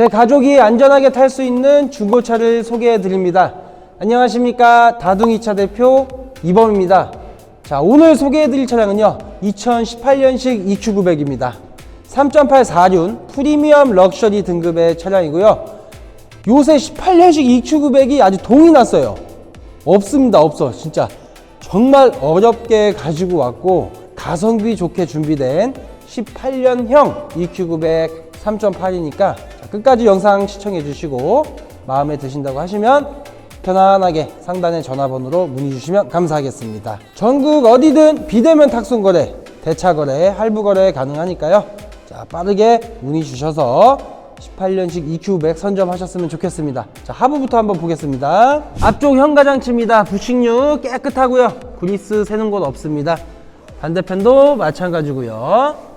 제 가족이 안전하게 탈 수 있는 중고차를 소개해 드립니다. 안녕하십니까. 다둥이차 대표 이범입니다. 자, 오늘 소개해 드릴 차량은요. 2018년식 EQ900입니다. 3.8 4륜 프리미엄 럭셔리 등급의 차량이고요. 요새 18년식 EQ900이 아주 동이 났어요. 없습니다. 없어. 진짜 정말 어렵게 가지고 왔고 가성비 좋게 준비된 18년형 EQ900 3.8이니까 끝까지 영상 시청해 주시고 마음에 드신다고 하시면 편안하게 상단의 전화번호로 문의 주시면 감사하겠습니다. 전국 어디든 비대면 탁송 거래, 대차 거래, 할부 거래 가능하니까요. 자, 빠르게 문의 주셔서 18년식 EQ100 선점하셨으면 좋겠습니다. 자, 하부부터 한번 보겠습니다. 앞쪽 현가장치입니다. 부식류 깨끗하고요. 그리스 새는 곳 없습니다. 반대편도 마찬가지고요.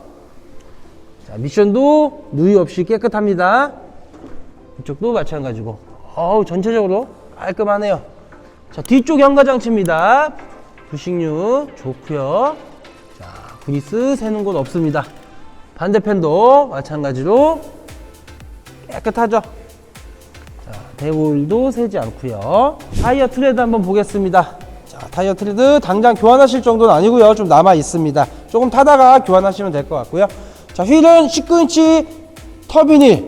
자, 미션도 누이 없이 깨끗합니다. 이쪽도 마찬가지고. 어우, 전체적으로 깔끔하네요. 자, 뒤쪽 현가장치입니다. 부식류 좋고요. 자, 그리스 새는 곳 없습니다. 반대편도 마찬가지로 깨끗하죠. 자, 대볼도 새지 않고요. 타이어 트레드 한번 보겠습니다. 자, 타이어 트레드 당장 교환하실 정도는 아니고요. 좀 남아 있습니다. 조금 타다가 교환하시면 될 것 같고요. 자, 휠은 19인치 터비닐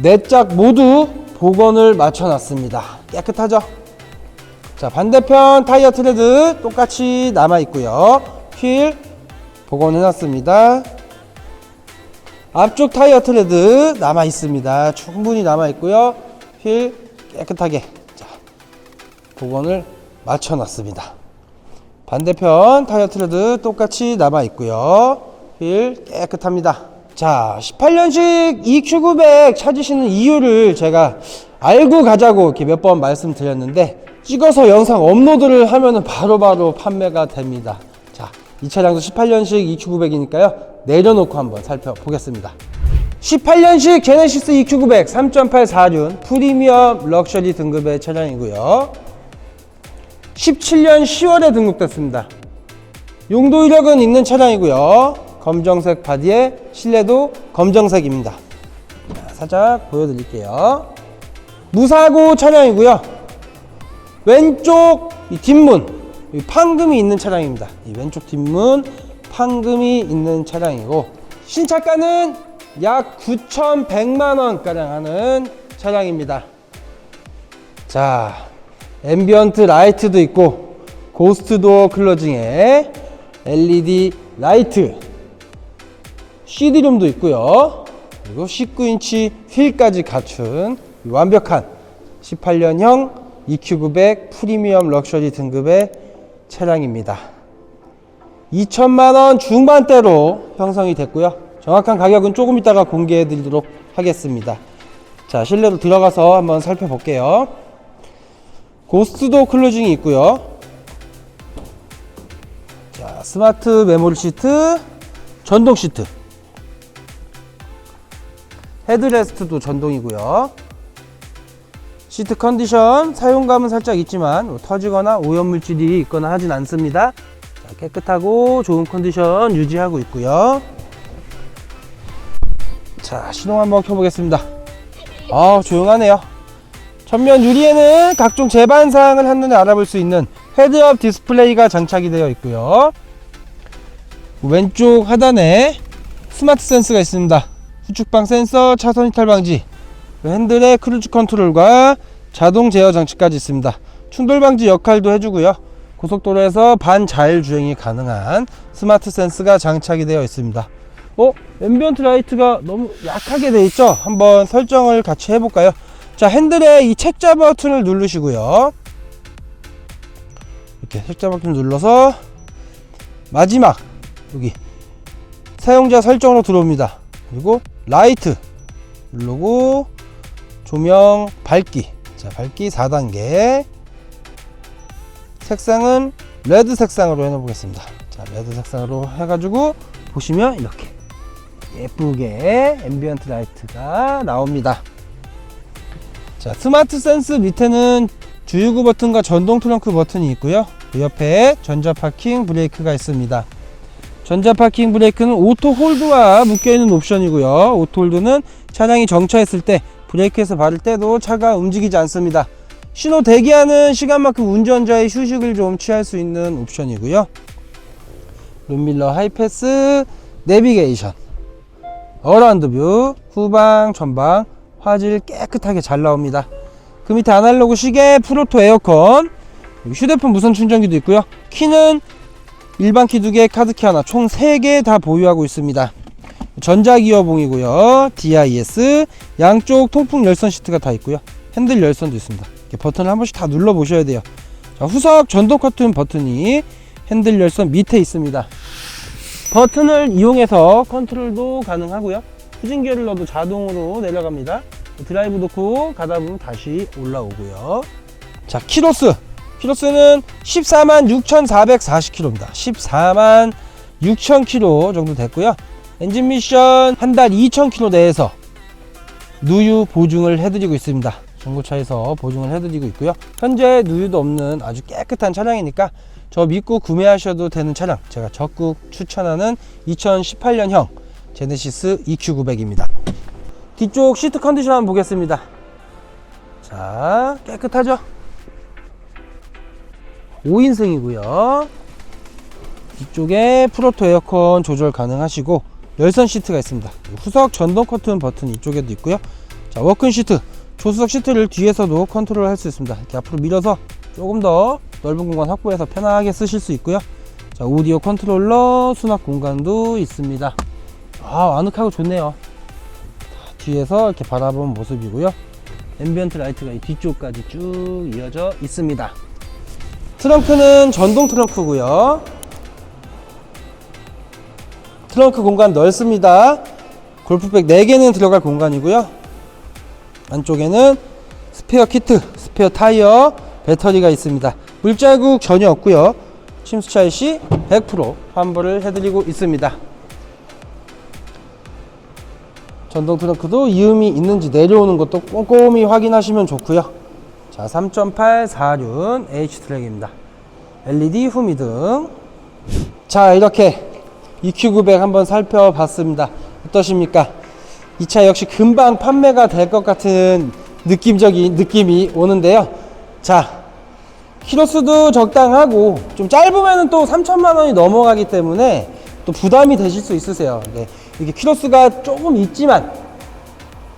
네짝 모두 복원을 맞춰놨습니다. 깨끗하죠? 자, 반대편 타이어 트레드 똑같이 남아 있고요. 휠 복원해놨습니다. 앞쪽 타이어 트레드 남아 있습니다. 충분히 남아 있고요. 휠 깨끗하게 자, 복원을 맞춰 놨습니다. 반대편 타이어 트레드 똑같이 남아 있고요. 휠 깨끗합니다. 자, 18년식 EQ900 찾으시는 이유를 제가 알고 가자고 이렇게 몇 번 말씀드렸는데 찍어서 영상 업로드를 하면은 바로 바로 판매가 됩니다. 자, 이 차량도 18년식 EQ900이니까요. 내려놓고 한번 살펴보겠습니다. 18년식 제네시스 EQ900 3.8 4륜 프리미엄 럭셔리 등급의 차량이고요. 17년 10월에 등록됐습니다. 용도 이력은 있는 차량이고요. 검정색 바디에 실내도 검정색입니다. 자, 살짝 보여드릴게요. 무사고 차량이고요. 왼쪽 이 뒷문 이 판금이 있는 차량입니다. 이 왼쪽 뒷문 판금이 있는 차량이고 신차가는 약 9,100만 원가량 하는 차량입니다. 자, 앰비언트 라이트도 있고 고스트 도어 클로징에 LED 라이트 CD룸도 있고요. 그리고 19인치 휠까지 갖춘 이 완벽한 18년형 EQ900 프리미엄 럭셔리 등급의 차량입니다. 2천만 원 중반대로 형성이 됐고요. 정확한 가격은 조금 이따가 공개해 드리도록 하겠습니다. 자, 실내로 들어가서 한번 살펴볼게요. 고스트도 클로징이 있고요. 자, 스마트 메모리 시트, 전동 시트. 헤드레스트도 전동이고요. 시트 컨디션 사용감은 살짝 있지만 뭐 터지거나 오염물질이 있거나 하진 않습니다. 자, 깨끗하고 좋은 컨디션 유지하고 있고요. 자, 시동 한번 켜보겠습니다. 아, 조용하네요. 전면 유리에는 각종 제반 사항을 한눈에 알아볼 수 있는 헤드업 디스플레이가 장착이 되어 있고요. 왼쪽 하단에 스마트 센스가 있습니다. 후측방 센서, 차선 이탈 방지, 핸들에 크루즈 컨트롤과 자동 제어 장치까지 있습니다. 충돌 방지 역할도 해주고요. 고속도로에서 반자율 주행이 가능한 스마트 센스가 장착이 되어 있습니다. 어? 앰비언트 라이트가 너무 약하게 되어 있죠? 한번 설정을 같이 해볼까요? 자, 핸들에 이 책자 버튼을 누르시고요. 이렇게 책자 버튼 눌러서 마지막 여기 사용자 설정으로 들어옵니다. 그리고 라이트 누르고 조명 밝기. 자 밝기 4단계. 색상은 레드 색상으로 해 놓겠습니다. 자 레드 색상으로 해가지고 보시면 이렇게 예쁘게 앰비언트 라이트가 나옵니다. 자 스마트 센스 밑에는 주유구 버튼과 전동 트렁크 버튼이 있고요. 그 옆에 전자 파킹 브레이크가 있습니다 전자 파킹 브레이크는 오토 홀드와 묶여 있는 옵션이고요. 오토 홀드는 차량이 정차했을 때 브레이크에서 밟을 때도 차가 움직이지 않습니다. 신호 대기하는 시간만큼 운전자의 휴식을 좀 취할 수 있는 옵션이고요. 룸밀러 하이패스 내비게이션 어라운드 뷰 후방 전방 화질 깨끗하게 잘 나옵니다. 그 밑에 아날로그 시계 프로토 에어컨 휴대폰 무선 충전기도 있고요. 키는 일반 키 2개, 카드 키 하나, 총 3개 다 보유하고 있습니다. 전자기어봉이고요. DIS, 양쪽 통풍 열선 시트가 다 있고요. 핸들 열선도 있습니다. 버튼을 한 번씩 다 눌러 보셔야 돼요. 자, 후석 전동 커튼 버튼이 핸들 열선 밑에 있습니다. 버튼을 이용해서 컨트롤도 가능하고요. 후진기어를 넣어도 자동으로 내려갑니다. 드라이브 놓고 가다 보면 다시 올라오고요. 자, 키로스. 키로수는 14만 6,440km입니다. 14만 6,000km 정도 됐고요. 엔진 미션 한 달 2,000km 내에서 누유 보증을 해드리고 있습니다. 중고차에서 보증을 해드리고 있고요. 현재 누유도 없는 아주 깨끗한 차량이니까 저 믿고 구매하셔도 되는 차량 제가 적극 추천하는 2018년형 제네시스 EQ900입니다. 뒤쪽 시트 컨디션 한번 보겠습니다. 자, 깨끗하죠? 5인승이고요. 뒤쪽에 프로토 에어컨 조절 가능하시고 열선 시트가 있습니다. 후석 전동 커튼 버튼 이쪽에도 있고요. 자, 워큰 시트. 조수석 시트를 뒤에서도 컨트롤 할 수 있습니다. 이렇게 앞으로 밀어서 조금 더 넓은 공간 확보해서 편하게 쓰실 수 있고요. 자, 오디오 컨트롤러 수납 공간도 있습니다. 아, 아늑하고 좋네요. 자, 뒤에서 이렇게 바라본 모습이고요. 앰비언트 라이트가 이 뒤쪽까지 쭉 이어져 있습니다. 트렁크는 전동 트렁크고요. 트렁크 공간 넓습니다. 골프백 4개는 들어갈 공간이고요. 안쪽에는 스페어 키트, 스페어 타이어, 배터리가 있습니다. 물자국 전혀 없고요. 침수차일 시100% 환불을 해드리고 있습니다. 전동 트렁크도 이음이 있는지 내려오는 것도 꼼꼼히 확인하시면 좋고요. 자, 3.8 4륜 H 트랙입니다. LED 후미 등. 자, 이렇게 EQ900 한번 살펴봤습니다. 어떠십니까? 이 차 역시 금방 판매가 될 것 같은 느낌적인 느낌이 오는데요. 자, 키로수도 적당하고 좀 짧으면 또 3천만 원이 넘어가기 때문에 또 부담이 되실 수 있으세요. 네, 이게 키로수가 조금 있지만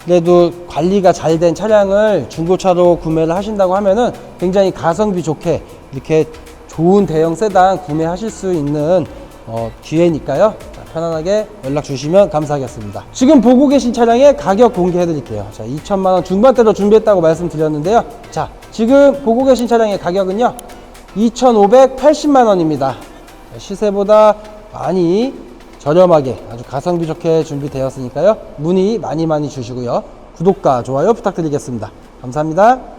그래도 관리가 잘 된 차량을 중고차로 구매를 하신다고 하면은 굉장히 가성비 좋게 이렇게 좋은 대형 세단 구매하실 수 있는 어, 기회니까요. 자, 편안하게 연락 주시면 감사하겠습니다. 지금 보고 계신 차량의 가격 공개해 드릴게요. 자, 2천만 원 중반대로 준비했다고 말씀드렸는데요. 자, 지금 보고 계신 차량의 가격은요. 2,580만 원입니다. 시세보다 많이 저렴하게 아주 가성비 좋게 준비되었으니까요. 문의 많이 많이 주시고요. 구독과 좋아요 부탁드리겠습니다. 감사합니다.